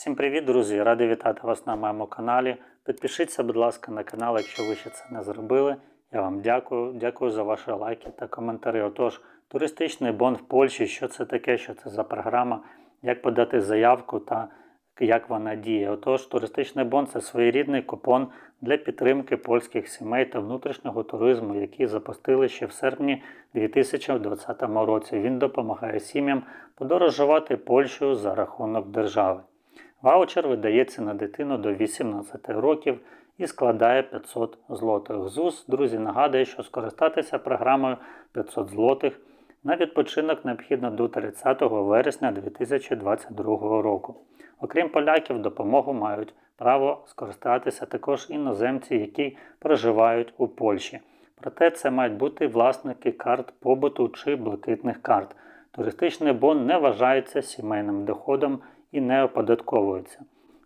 Всім привіт, друзі! Радий вітати вас на моєму каналі. Підпишіться, будь ласка, на канал, якщо ви ще це не зробили. Я вам дякую. Дякую за ваші лайки та коментарі. Отож, туристичний бон в Польщі, що це таке, що це за програма, як подати заявку та як вона діє. Отож, туристичний бон це своєрідний купон для підтримки польських сімей та внутрішнього туризму, який запустили ще в серпні 2020 році. Він допомагає сім'ям подорожувати Польщею за рахунок держави. Ваучер видається на дитину до 18 років і складає 500 злотих. ЗУС, друзі, нагадує, що скористатися програмою 500 злотих на відпочинок необхідно до 30 вересня 2022 року. Окрім поляків, допомогу мають право скористатися також іноземці, які проживають у Польщі. Проте це мають бути власники карт побуту чи блакитних карт. Туристичний бон не вважається сімейним доходом і не оподатковується.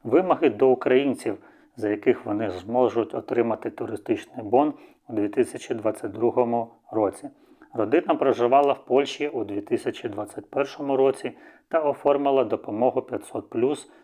Вимоги до українців, за яких вони зможуть отримати туристичний бон у 2022 році. Родина проживала в Польщі у 2021 році та оформила допомогу 500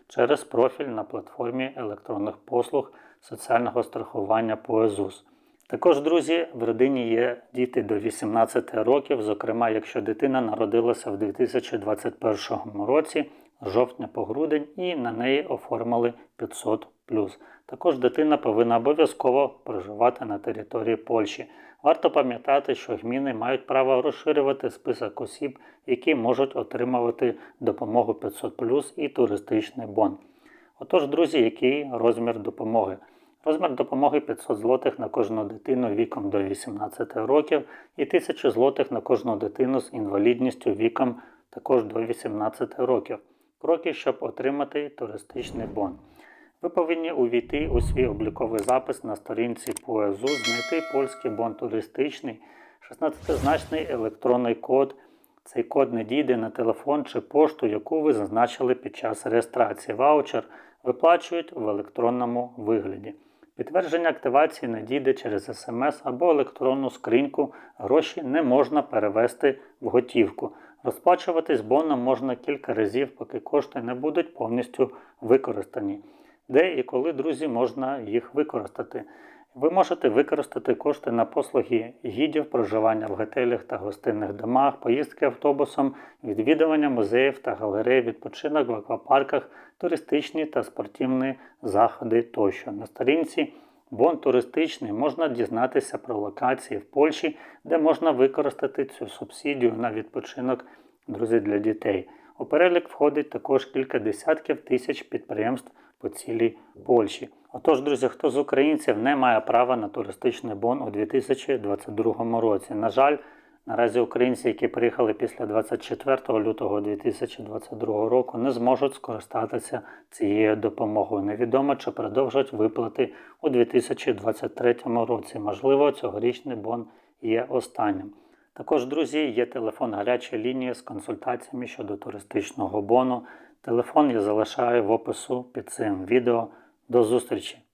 через профіль на платформі електронних послуг соціального страхування ПОЕЗУС. Також, друзі, в родині є діти до 18 років, зокрема, якщо дитина народилася в 2021 році жовтня по грудень і на неї оформили 500 Також дитина повинна обов'язково проживати на території Польщі. Варто пам'ятати, що гміни мають право розширювати список осіб, які можуть отримувати допомогу 500 і туристичний бон. Отож, друзі, який розмір допомоги? Розмір допомоги 500 злотих на кожну дитину віком до 18 років і 1000 злотих на кожну дитину з інвалідністю віком також до 18 років. Кроки, щоб отримати туристичний бон. Ви повинні увійти у свій обліковий запис на сторінці ПОЕЗУ, знайти польський бон туристичний, 16-значний електронний код. Цей код не дійде на телефон чи пошту, яку ви зазначили під час реєстрації. Ваучер виплачують в електронному вигляді. Підтвердження активації надійде через смс або електронну скриньку. Гроші не можна перевести в готівку. Розплачуватись боном можна кілька разів, поки кошти не будуть повністю використані. Де і коли, друзі, можна їх використати. Ви можете використати кошти на послуги гідів, проживання в готелях та гостинних домах, поїздки автобусом, відвідування музеїв та галерей, відпочинок в аквапарках, туристичні та спортивні заходи тощо. На сторінці Бон туристичний можна дізнатися про локації в Польщі, де можна використати цю субсидію на відпочинок друзі, для дітей. У перелік входить також кілька десятків тисяч підприємств по цілій Польщі. Отож, друзі, хто з українців не має права на туристичний бон у 2022 році? На жаль, наразі українці, які приїхали після 24 лютого 2022 року, не зможуть скористатися цією допомогою. Невідомо, чи продовжать виплати у 2023 році. Можливо, цьогорічний бон є останнім. Також, друзі, є телефон гарячої лінії з консультаціями щодо туристичного бону. Телефон я залишаю в опису під цим відео. До зустрічі!